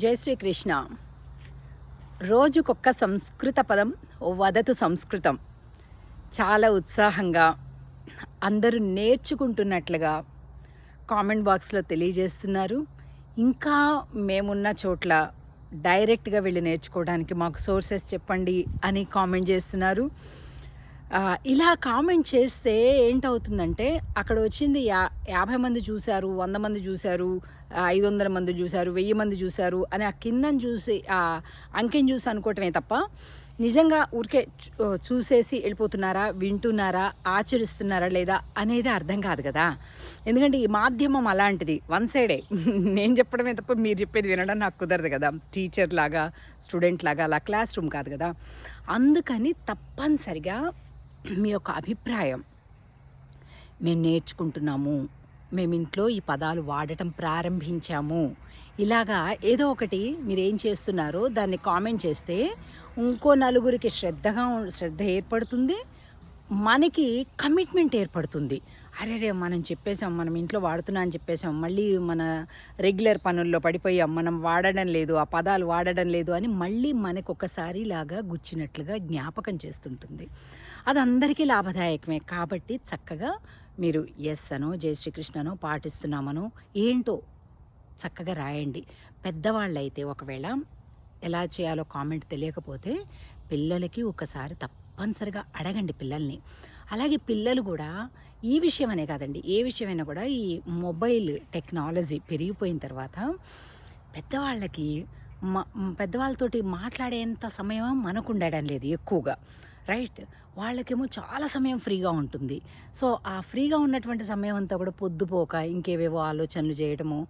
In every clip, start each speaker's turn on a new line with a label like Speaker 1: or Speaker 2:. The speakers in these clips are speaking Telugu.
Speaker 1: జై శ్రీకృష్ణ. రోజుకొక్క సంస్కృత పదం వదతు సంస్కృతం. చాలా ఉత్సాహంగా అందరూ నేర్చుకుంటున్నట్లుగా కామెంట్ బాక్స్లో తెలియజేస్తున్నారు. ఇంకా మేమున్న చోట్ల డైరెక్ట్గా వెళ్ళి నేర్చుకోవడానికి మాకు సోర్సెస్ చెప్పండి అని కామెంట్ చేస్తున్నారు. ఇలా కామెంట్ చేస్తే ఏంటవుతుందంటే అక్కడ వచ్చింది యా యాభై మంది చూశారు వంద మంది చూశారు ఐదు వందల మంది చూశారు వెయ్యి మంది చూశారు అని ఆ కిందని చూసి ఆ అంకెని చూసి అనుకోవటమే తప్ప నిజంగా ఊరికే చూసేసి వెళ్ళిపోతున్నారా వింటున్నారా ఆచరిస్తున్నారా లేదా అనేది అర్థం కాదు కదా. ఎందుకంటే ఈ మాధ్యమం అలాంటిది వన్ సైడే. నేను చెప్పడమే తప్ప మీరు చెప్పేది వినడం నాకు కుదరదు కదా. టీచర్ లాగా స్టూడెంట్ లాగా అలా క్లాస్ రూమ్ కాదు కదా. అందుకని తప్పనిసరిగా మీ యొక్క అభిప్రాయం. మేము నేర్చుకుంటున్నాము. మేము ఇంట్లో ఈ పదాలు వాడటం ప్రారంభించాము. ఇలాగా ఏదో ఒకటి మీరు ఏం చేస్తున్నారో దాన్ని కామెంట్ చేస్తే ఇంకో నలుగురికి శ్రద్ధగా శ్రద్ధ ఏర్పడుతుంది. మనకి కమిట్మెంట్ ఏర్పడుతుంది. అరే రే మనం చెప్పేసాం మనం ఇంట్లో వాడుతున్నా అని చెప్పేసాం మళ్ళీ మన రెగ్యులర్ పనుల్లో పడిపోయాం. మనం వాడడం లేదు ఆ పదాలు వాడడం లేదు అని మళ్ళీ మనకు ఒకసారి లాగా గుచ్చినట్లుగా జ్ఞాపకం చేస్తుంటుంది. అది అందరికీ లాభదాయకమే. కాబట్టి చక్కగా మీరు ఎస్ అనో జయ శ్రీకృష్ణనో పాటిస్తున్నామనో ఏంటో చక్కగా రాయండి. పెద్దవాళ్ళైతే ఒకవేళ ఎలా చేయాలో కామెంట్ తెలియకపోతే పిల్లలకి ఒకసారి తప్పనిసరిగా అడగండి పిల్లల్ని. అలాగే పిల్లలు కూడా ఈ విషయం అనే కాదండి ఏ విషయమైనా కూడా ఈ మొబైల్ టెక్నాలజీ పెరిగిపోయిన తర్వాత పెద్దవాళ్ళకి మ పెద్దవాళ్ళతోటి మాట్లాడేంత సమయం మనకు ఉండడం లేదు ఎక్కువగా. రైట్? వాళ్ళకేమో చాలా సమయం ఫ్రీగా ఉంటుంది. సో ఆ ఫ్రీగా ఉన్నటువంటి సమయం అంతా కూడా పొద్దుపోక ఇంకేవేవో ఆలోచనలు చేయడము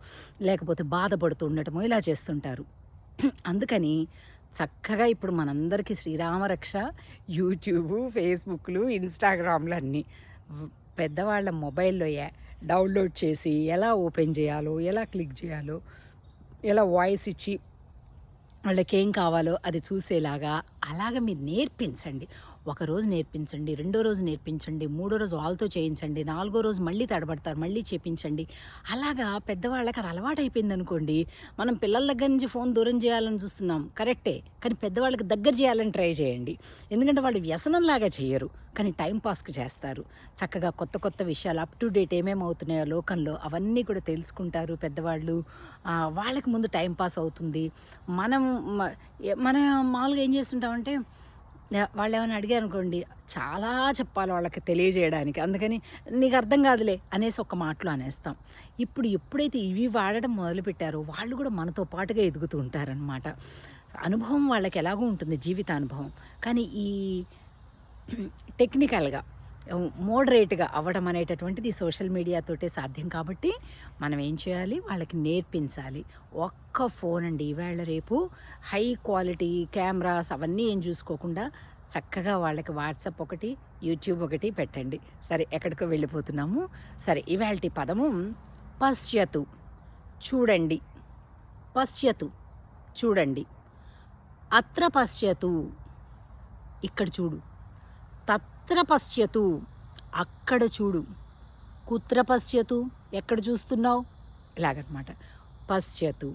Speaker 1: లేకపోతే బాధపడుతూ ఉండటము ఇలా చేస్తుంటారు. అందుకని చక్కగా ఇప్పుడు మనందరికీ శ్రీరామరక్ష యూట్యూబ్ ఫేస్బుక్లు ఇన్స్టాగ్రామ్లు అన్నీ పెద్దవాళ్ళ మొబైల్లో డౌన్లోడ్ చేసి ఎలా ఓపెన్ చేయాలో ఎలా క్లిక్ చేయాలో ఎలా వాయిస్ ఇచ్చి వాళ్ళకి ఏం కావాలో అది చూసేలాగా అలాగ మీరు నేర్పించండి. ఒక రోజు నేర్పించండి రెండో రోజు నేర్పించండి మూడో రోజు వాళ్ళతో చేయించండి నాలుగో రోజు మళ్ళీ తడబడతారు మళ్ళీ చేపించండి. అలాగా పెద్దవాళ్ళకి అది అలవాటు అయిపోయింది అనుకోండి. మనం పిల్లల దగ్గర నుంచి ఫోన్ దూరం చేయాలని చూస్తున్నాం కరెక్టే. కానీ పెద్దవాళ్ళకి దగ్గర చేయాలని ట్రై చేయండి. ఎందుకంటే వాళ్ళు వ్యసనంలాగా చేయరు కానీ టైంపాస్కి చేస్తారు. చక్కగా కొత్త కొత్త విషయాలు అప్ టు డేట్ ఏమేమి అవుతున్నాయో లోకంలో అవన్నీ కూడా తెలుసుకుంటారు పెద్దవాళ్ళు. వాళ్ళకి ముందు టైంపాస్ అవుతుంది. మనం మనం మామూలుగా ఏం చేస్తుంటామంటే వాళ్ళు ఏమైనా అడిగారు అనుకోండి చాలా చెప్పాలి వాళ్ళకి తెలియజేయడానికి. అందుకని నీకు అర్థం కాదులే అనేసి ఒక మాటలో అనేస్తాం. ఇప్పుడు ఎప్పుడైతే ఇవి వాడడం మొదలుపెట్టారో వాళ్ళు కూడా మనతో పాటుగా ఎదుగుతూ ఉంటారనమాట అనుభవం వాళ్ళకి ఎలాగో ఉంటుంది జీవిత అనుభవం కానీ ఈ టెక్నికల్గా మోడరేట్గా అవ్వడం అనేటటువంటిది సోషల్ మీడియాతోటే సాధ్యం కాబట్టి మనం ఏం చేయాలి? వాళ్ళకి నేర్పించాలి. ఒక్క ఫోన్ అండి. ఈవేళ రేపు హై క్వాలిటీ కెమెరాస్ అవన్నీ ఏం చూసుకోకుండా చక్కగా వాళ్ళకి వాట్సాప్ ఒకటి యూట్యూబ్ ఒకటి పెట్టండి. సరే ఎక్కడికో వెళ్ళిపోతున్నాము. సరే ఇవాళ పదము పశ్యతు. చూడండి. పశ్యతు. చూడండి. అత్ర పశ్యతు. ఇక్కడ చూడు. కుత్ర పశ్యతు అక్కడ చూడు. కుత్ర పశ్యతు ఎక్కడ చూస్తున్నావు? ఇలాగనమాట. పశ్యతు.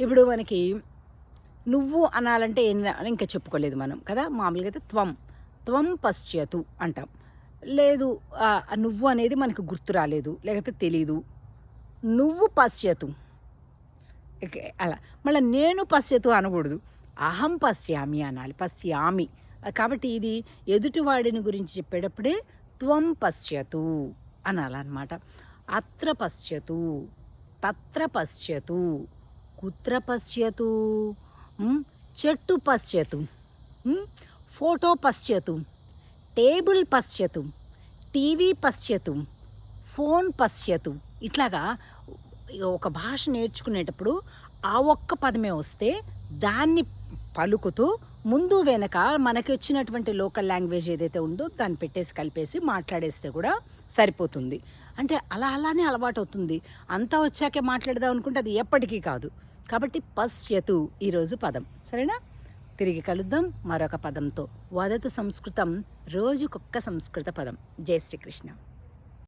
Speaker 1: ఇప్పుడు మనకి నువ్వు అనాలంటే ఏం ఇంకా చెప్పుకోలేదు మనం కదా? మామూలుగా అయితే త్వం. త్వం పశ్యతు అంటాం. లేదు నువ్వు అనేది మనకు గుర్తు రాలేదు లేకపోతే తెలీదు. నువ్వు పశ్యతు. అలా. మళ్ళీ నేను పశ్యతు అనకూడదు. అహం పశ్యామి అనాలి. పశ్యామి. కాబట్టి ఇది ఎదుటివాడిని గురించి చెప్పేటప్పుడే త్వం పశ్యతు అనాలన్నమాట. అత్ర పశ్యతు తత్ర పశ్యతు కుత్ర పశ్యతు చెట్టు పశ్యతు ఫోటో పశ్యతు టేబుల్ పశ్యతు టీవీ పశ్యతు ఫోన్ పశ్యతు. ఇట్లాగా ఒక భాష నేర్చుకునేటప్పుడు ఆ ఒక్క పదమే వస్తే దాన్ని పలుకుతూ ముందు వెనక మనకి వచ్చినటువంటి లోకల్ లాంగ్వేజ్ ఏదైతే ఉందో దాన్ని పెట్టేసి కలిపేసి మాట్లాడేస్తే కూడా సరిపోతుంది. అంటే అలా అలానే అలవాటు అవుతుంది అంతా వచ్చాకే మాట్లాడదాం అనుకుంటే అది ఎప్పటికీ కాదు. కాబట్టి పశ్యతు ఈరోజు పదం. సరేనా? తిరిగి కలుద్దాం. మరొక పదంతో. వదతు సంస్కృతం రోజుకొక్క సంస్కృత పదం. జై శ్రీకృష్ణ.